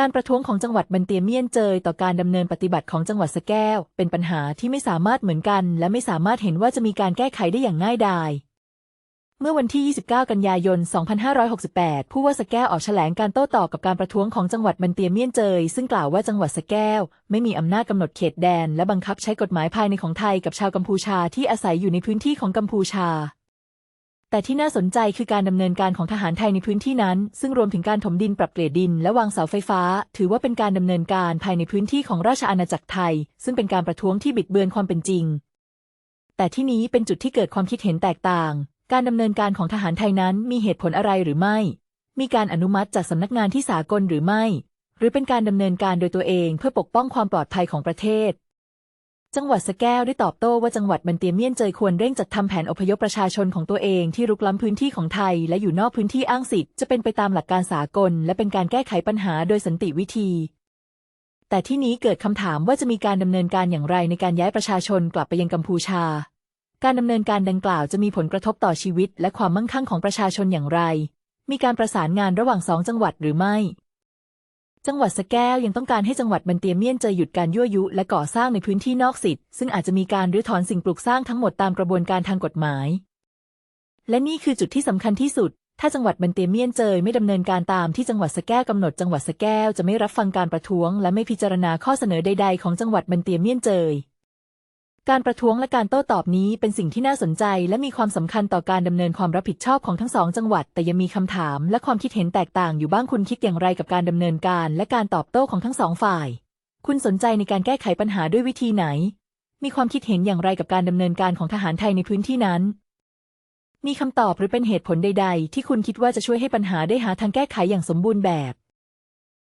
การประท้วงของจังหวัดบันเตียเมียนเจยต่อการดำเนินปฏิบัติของจังหวัดสแก้ว เป็นปัญหาที่ไม่สามารถเหมือนกัน และไม่สามารถเห็นว่าจะมีการแก้ไขได้อย่างง่ายดาย เมื่อวันที่ 29 กันยายน 2568 ผู้ว่าสแก้วออกแถลงการโต้ตอบกับการประท้วงของจังหวัดบันเตียเมียนเจย ซึ่งกล่าวว่าจังหวัดสแก้ว ไม่มีอำนาจกำหนดเขตแดน และบังคับใช้กฎหมายภายในของไทยกับชาวกัมพูชาที่อาศัยอยู่ในพื้นที่ของกัมพูชา แต่ที่น่าสนใจคือการดำเนินการของทหารไทยในพื้นที่นั้น ซึ่งรวมถึงการถมดินปรับเกรดดินและวางเสาไฟฟ้า ถือว่าเป็นการดำเนินการภายในพื้นที่ของราชอาณาจักรไทย ซึ่งเป็นการประท้วงที่บิดเบือนความเป็นจริง แต่ที่นี้เป็นจุดที่เกิดความคิดเห็นแตกต่าง การดำเนินการของทหารไทยนั้นมีเหตุผลอะไรหรือไม่ มีการอนุมัติจากสำนักงานที่สากลหรือไม่ หรือเป็นการดำเนินการโดยตัวเองเพื่อปกป้องความปลอดภัยของประเทศ จังหวัดสแก้วได้ตอบโต้ว่าจังหวัดบันเตียเมียนเจยควรเร่งจัดทำแผนอพยพประชาชนของตัวเองที่รุกล้ำพื้นที่ของไทย และอยู่นอกพื้นที่อ้างสิทธิ์จะเป็นไปตามหลักการสากล และเป็นการแก้ไขปัญหาโดยสันติวิธี แต่ที่นี้เกิดคำถามว่าจะมีการดำเนินการอย่างไรในการย้ายประชาชนกลับไปยังกัมพูชา การดำเนินการดังกล่าวจะมีผลกระทบต่อชีวิต และความมั่งคั่งของประชาชนอย่างไร มีการประสานงานระหว่างสองจังหวัดหรือไม่ จังหวัดสแก้วยังต้องการให้จังหวัดบันเตียเมียนเจอหยุดการยั่วยุ และก่อสร้างในพื้นที่นอกสิทธิ์ซึ่งอาจจะมีการรื้อถอนสิ่งปลูกสร้างทั้งหมดตามกระบวนการทางกฎหมาย และนี่คือจุดที่สำคัญที่สุด ถ้าจังหวัดบันเตียเมียนเจยไม่ดำเนินการตามที่จังหวัดสแก้วกำหนดจังหวัดสแก้วจะไม่รับฟังการประท้วง และไม่พิจารณาข้อเสนอใด ๆ ของจังหวัดบันเตียเมียนเจย การประท้วงและการโต้ตอบนี้เป็นสิ่งที่น่าสนใจ และมีความสำคัญต่อการดำเนินความรับผิดชอบของทั้งสองจังหวัด แต่ยังมีคำถามและความคิดเห็นแตกต่างอยู่บ้างคุณคิดอย่างไรกับการดำเนินการและการตอบโต้ของทั้งสองฝ่าย คุณสนใจในการแก้ไขปัญหาด้วยวิธีไหน มีความคิดเห็นอย่างไรกับการดำเนินการของทหารไทยในพื้นที่นั้น มีคำตอบหรือเป็นเหตุผลใด ๆ ที่คุณคิดว่าจะช่วยให้ปัญหาได้หาทางแก้ไขอย่างสมบูรณ์แบบ